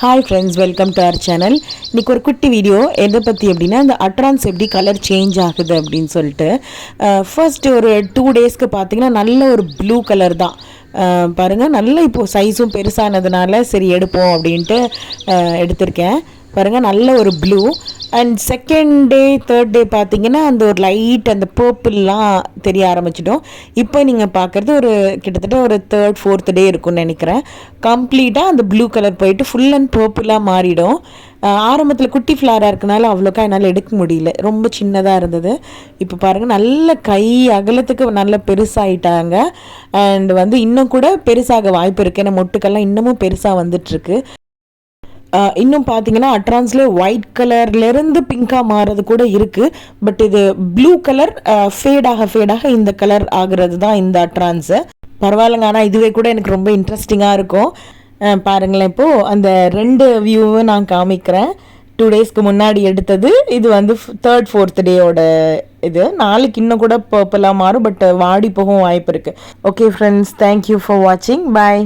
Hi friends welcome to our channel இன்றைக்கி ஒரு குட்டி வீடியோ எதை பற்றி அப்படின்னா இந்த அட்ரான்ஸ் எப்படி கலர் சேஞ்ச் ஆகுது அப்படின்னு சொல்லிட்டு. ஃபர்ஸ்ட் ஒரு டூ டேஸ்க்கு பார்த்தீங்கன்னா நல்ல ஒரு ப்ளூ கலர் தான். பாருங்கள் நல்ல இப்போது சைஸும் பெருசானதுனால சரி எடுப்போம் அப்படின்ட்டு எடுத்திருக்கேன். பாருங்கள் நல்ல ஒரு blue and second day third day பார்த்தீங்கன்னா அந்த ஒரு லைட் அந்த பர்பிள்லாம் தெரிய ஆரம்பிச்சிடும். இப்போ நீங்கள் பார்க்குறது ஒரு கிட்டத்தட்ட ஒரு தேர்ட் ஃபோர்த் டே இருக்கும்னு நினைக்கிறேன். கம்ப்ளீட்டாக அந்த ப்ளூ கலர் போயிட்டு ஃபுல் அண்ட் பர்பிளாக மாறிடும். ஆரம்பத்தில் குட்டி ஃப்ளாராக இருக்கனால அவ்வளோக்கா என்னால் எடுக்க முடியல. ரொம்ப சின்னதாக இருந்தது. இப்போ பாருங்கள் நல்ல கை அகலத்துக்கு நல்ல பெருசாகிட்டாங்க அண்ட் வந்து இன்னும் கூட பெருசாக வாய்ப்பு இருக்குது ஏன்னா மொட்டுக்கெல்லாம் இன்னமும் பெருசாக வந்துட்டுருக்கு. இன்னும் பார்த்தீங்கன்னா அட்ரான்ஸ்லேயே ஒயிட் கலர்லேருந்து பிங்காக மாறுறது கூட இருக்குது பட் இது ப்ளூ கலர் ஃபேடாக ஃபேடாக இந்த கலர் ஆகிறது தான் இந்த அட்ரான்ஸு. பரவாயில்லைங்க ஆனால் இதுவே கூட எனக்கு ரொம்ப இன்ட்ரெஸ்டிங்காக இருக்கும். பாருங்களேன் இப்போது அந்த ரெண்டு வியூவும் நான் காமிக்கிறேன். டூ டேஸ்க்கு முன்னாடி எடுத்தது இது வந்து தேர்ட் ஃபோர்த் டேயோட இது. நாளைக்கு இன்னும் கூட பர்பிளாக மாறும் பட் வாடி போகவும் வாய்ப்பு இருக்குது ஓகே ஃப்ரெண்ட்ஸ் தேங்க்யூ ஃபார் வாட்சிங் பாய்